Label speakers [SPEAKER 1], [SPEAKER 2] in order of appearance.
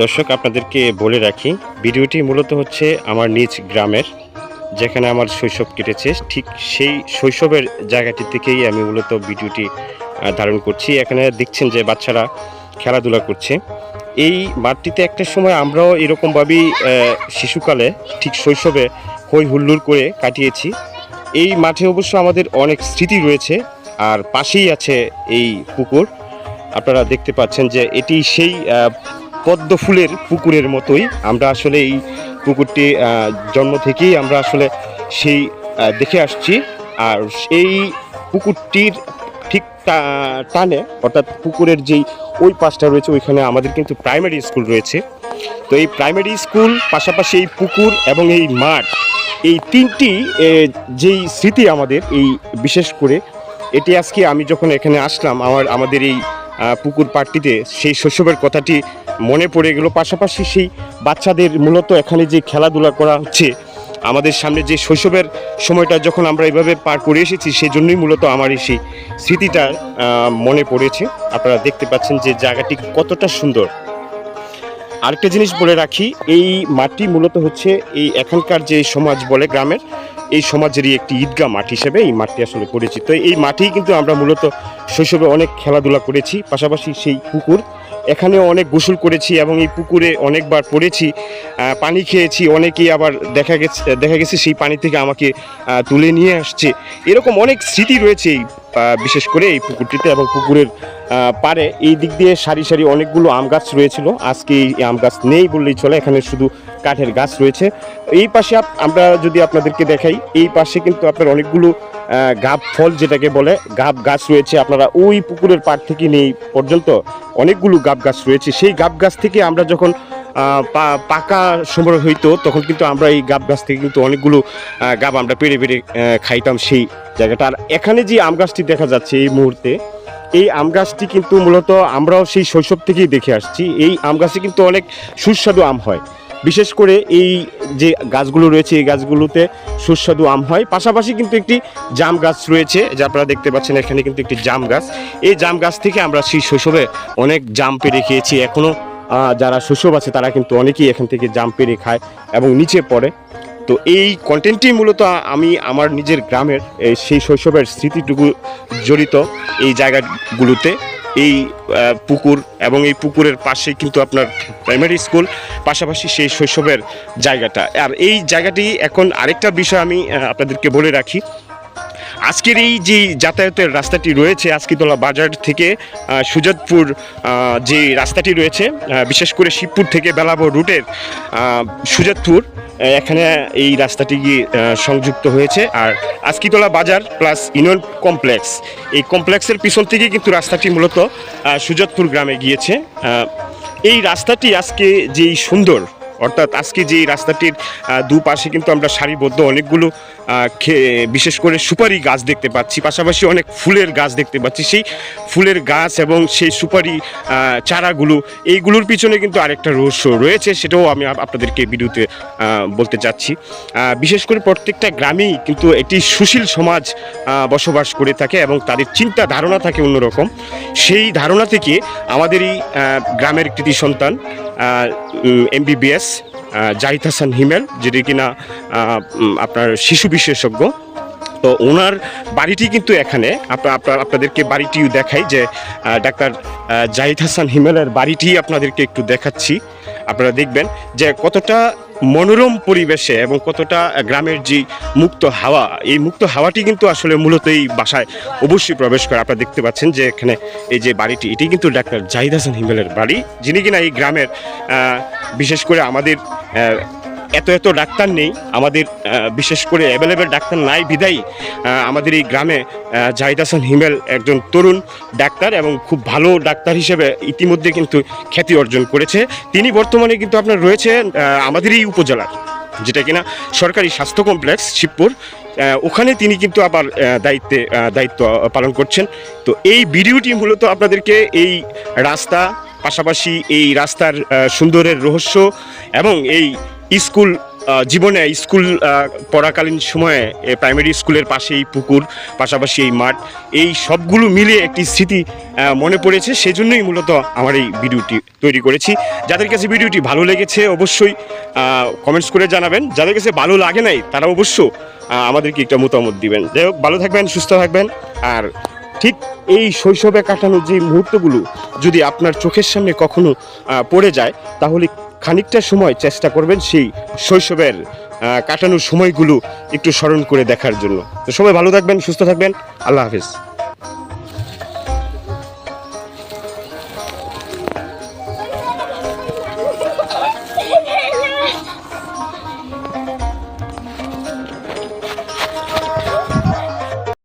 [SPEAKER 1] দর্শক, আপনাদেরকে বলে রাখি, ভিডিওটি মূলত হচ্ছে আমার নিজ গ্রামের, যেখানে আমার শৈশব কেটেছে। ঠিক সেই শৈশবের জায়গাটি থেকেই আমি মূলত ভিডিওটি ধারণ করছি। এখানে দেখছেন যে বাচ্চারা খেলাধুলা করছে। এই মাঠটিতে একটা সময় আমরাও এরকমভাবেই শিশুকালে ঠিক শৈশবে হই হুল্লোড় করে কাটিয়েছি। এই মাঠে অবশ্য আমাদের অনেক স্মৃতি রয়েছে, আর পাশেই আছে এই পুকুর। আপনারা দেখতে পাচ্ছেন যে এটি সেই পদ্ম ফুলের পুকুরের মতোই। আমরা আসলে এই পুকুরটি জন্ম থেকেই আমরা আসলে সেই দেখে আসছি। আর এই পুকুরটির ঠিক টানে, অর্থাৎ পুকুরের যেই ওই পাশটা রয়েছে, ওইখানে আমাদের কিন্তু প্রাইমারি স্কুল রয়েছে। তো এই প্রাইমারি স্কুল পাশাপাশি এই পুকুর এবং এই মাঠ, এই তিনটি যেই স্মৃতি আমাদের, এই বিশেষ করে, এটি আজকে আমি যখন এখানে আসলাম, আমার, আমাদের এই পুকুর পাড়টিতে, সেই শৈশবের কথাটি মনে পড়ে গেল পাশাপাশি সেই বাচ্চাদের মূলত এখানে যে খেলাধুলা করা হচ্ছে, আমাদের সামনে যে শৈশবের সময়টা যখন আমরা এইভাবে পার করে এসেছি সেই জন্যই মূলত আমার এই সেই স্মৃতিটা মনে পড়েছে। আপনারা দেখতে পাচ্ছেন যে জায়গাটি কতটা সুন্দর। আরেকটা জিনিস বলে রাখি, এই মাটি মূলত হচ্ছে এই এখানকার যে সমাজ বলে গ্রামের, এই সমাজেরই একটি ঈদগাহ মাঠ হিসেবে এই মাঠটি আসলে পরিচিত। এই মাঠেই কিন্তু আমরা মূলত শৈশবে অনেক খেলাধুলা করেছি, পাশাপাশি সেই পুকুর এখানেও অনেক গোসল করেছি এবং এই পুকুরে অনেকবার পড়েছি। পানি খেয়েছি, অনেকেই আবার দেখা গেছে দেখা গেছে সেই পানি থেকে আমাকে তুলে নিয়ে আসছে। এরকম অনেক স্মৃতি রয়েছে এই বিশেষ করে এই পুকুরটিতে এবং পুকুরের পারে এই দিক দিয়ে সারি সারি অনেকগুলো আম গাছ রয়েছিল। আজকে এই আম গাছ নেই বললেই চলে, এখানে শুধু কাঠের গাছ রয়েছে। এই পাশে আমরা যদি আপনাদেরকে দেখাই, এই পাশে কিন্তু আপনার অনেকগুলো গাব ফল যেটাকে বলে, গাব গাছ রয়েছে। আপনারা ওই পুকুরের পাড় থেকে নেই পর্যন্ত অনেকগুলো গাব গাছ রয়েছে। সেই গাব গাছ থেকে আমরা যখন পাকা সময় হইতো, তখন কিন্তু আমরা এই গাব গাছ থেকে কিন্তু অনেকগুলো গাব আমরা পেরে পেরে খাইতাম সেই জায়গাটা। আর এখানে যে আম গাছটি দেখা যাচ্ছে এই মুহূর্তে, এই আম গাছটি কিন্তু মূলত আমরাও সেই শৈশব থেকেই দেখে আসছি। এই আম গাছে কিন্তু অনেক সুস্বাদু আম হয়। বিশেষ করে এই যে গাছগুলো রয়েছে, এই গাছগুলোতে সুস্বাদু আম হয়। পাশাপাশি কিন্তু একটি জাম গাছ রয়েছে, যা আপনারা দেখতে পাচ্ছেন, এখানে কিন্তু একটি জাম গাছ। এই জাম গাছ থেকে আমরা সেই শৈশবে অনেক জাম পেরে খেয়েছি। এখনও যারা শৈশব আছে, তারা কিন্তু অনেকেই এখান থেকে জাম পেরে খায় এবং নিচে পড়ে। তো এই কন্টেন্টটি মূলত আমি আমার নিজের গ্রামের সেই শৈশবের স্মৃতিটুকু জড়িত এই জায়গাগুলোতে। এই পুকুর এবং এই পুকুরের পাশে কিন্তু আপনার প্রাইমারি স্কুল পাশাপাশি সেই শৈশবের জায়গাটা। আর এই জায়গাটি এখন আরেকটা বিষয় আমি আপনাদেরকে বলে রাখি। আজকের এই যে যাতায়াতের রাস্তাটি রয়েছে আজকিতলা বাজার থেকে সুজাতপুর যে রাস্তাটি রয়েছে বিশেষ করে শিবপুর থেকে বেলাবো রুটের সুজাতপুর এখানে এই রাস্তাটি সংযুক্ত হয়েছে। আর আজকিতলা বাজার প্লাস ইউনিয়ন কমপ্লেক্স, এই কমপ্লেক্সের পিছন থেকে কিন্তু রাস্তাটি মূলত সুজাতপুর গ্রামে গিয়েছে। এই রাস্তাটি আজকে যেই সুন্দর অর্থাৎ আজকে যে রাস্তাটির দুপাশে কিন্তু আমরা সারিবদ্ধ অনেকগুলো বিশেষ করে সুপারি গাছ দেখতে পাচ্ছি। পাশাপাশি অনেক ফুলের গাছ দেখতে পাচ্ছি। সেই ফুলের গাছ এবং সেই সুপারি চারাগুলো এইগুলোর পিছনে কিন্তু আরেকটা রহস্য রয়েছে সেটাও আমি আপনাদেরকে আহ, বলতে চাচ্ছি। বিশেষ করে প্রত্যেকটা গ্রামেই কিন্তু একটি সুশীল সমাজ বসবাস করে থাকে এবং তাদের চিন্তা ধারণা থাকে অন্যরকম। সেই ধারণা থেকে আমাদের এই আহ, গ্রামের কৃতি সন্তান এমবিবিএস জাহিদ হাসান হিমেল যেটি কিনা আপনার শিশু বিশেষজ্ঞ। তো ওনার বাড়িটি কিন্তু এখানে। আপনার আপনাদেরকে বাড়িটিও দেখাই যে ডাক্তার জাহিদ হাসান হিমেলের বাড়িটি আপনাদেরকে একটু দেখাচ্ছি। আপনারা দেখবেন যে কতটা মনোরম পরিবেশে এবং কতটা গ্রামের যে মুক্ত হাওয়া, এই মুক্ত হাওয়াটি কিন্তু আসলে মূলত এই বাসায় অবশ্যই প্রবেশ করে। আপনারা দেখতে পাচ্ছেন যে এখানে এই যে বাড়িটি, এটি কিন্তু ডাক্তার জাহিদ হাসান হিমেলের বাড়ি, যিনি কিনা এই গ্রামের বিশেষ করে আমাদের এত এত ডাক্তার নেই আমাদের বিশেষ করে অ্যাভেলেবেল ডাক্তার নাই বিদায়ী আমাদের এই গ্রামে জাহিদ হাসান হিমেল একজন তরুণ ডাক্তার এবং খুব ভালো ডাক্তার হিসেবে ইতিমধ্যে কিন্তু খ্যাতি অর্জন করেছে। তিনি বর্তমানে কিন্তু আপনার রয়েছেন আহ, আমাদের এই উপজেলার যেটা কিনা সরকারি স্বাস্থ্য কমপ্লেক্স শিবপুর ওখানে তিনি কিন্তু আবার দায়িত্বে দায়িত্ব পালন করছেন। তো এই ভিডিওটি মূলত আপনাদেরকে এই রাস্তা পাশাপাশি এই রাস্তার সুন্দরের রহস্য এবং এই স্কুল জীবনে স্কুল পড়াকালীন সময়ে প্রাইমারি স্কুলের পাশে এই পুকুর, পাশাপাশি এই মাঠ, এই সবগুলো মিলে একটি স্মৃতি মনে পড়েছে। সেজন্যই মূলত আমার এই ভিডিওটি তৈরি করেছি। যাদের কাছে ভিডিওটি ভালো লেগেছে অবশ্যই কমেন্টস করে জানাবেন। যাদের কাছে ভালো লাগে নাই, তারা অবশ্য আমাদেরকে একটা মতামত দিবেন। যাই হোক, ভালো থাকবেন, সুস্থ থাকবেন। আর ঠিক এই শৈশবে কাটানোর যে মুহূর্তগুলো যদি আপনার চোখের সামনে কখনো পড়ে যায়, তাহলে খানিকটা সময় চেষ্টা করবেন সেই শৈশবের কাটানোর সময়গুলো একটু স্মরণ করে দেখার জন্য। তো সবাই ভালো থাকবেন, সুস্থ থাকবেন। আল্লাহ হাফিজ।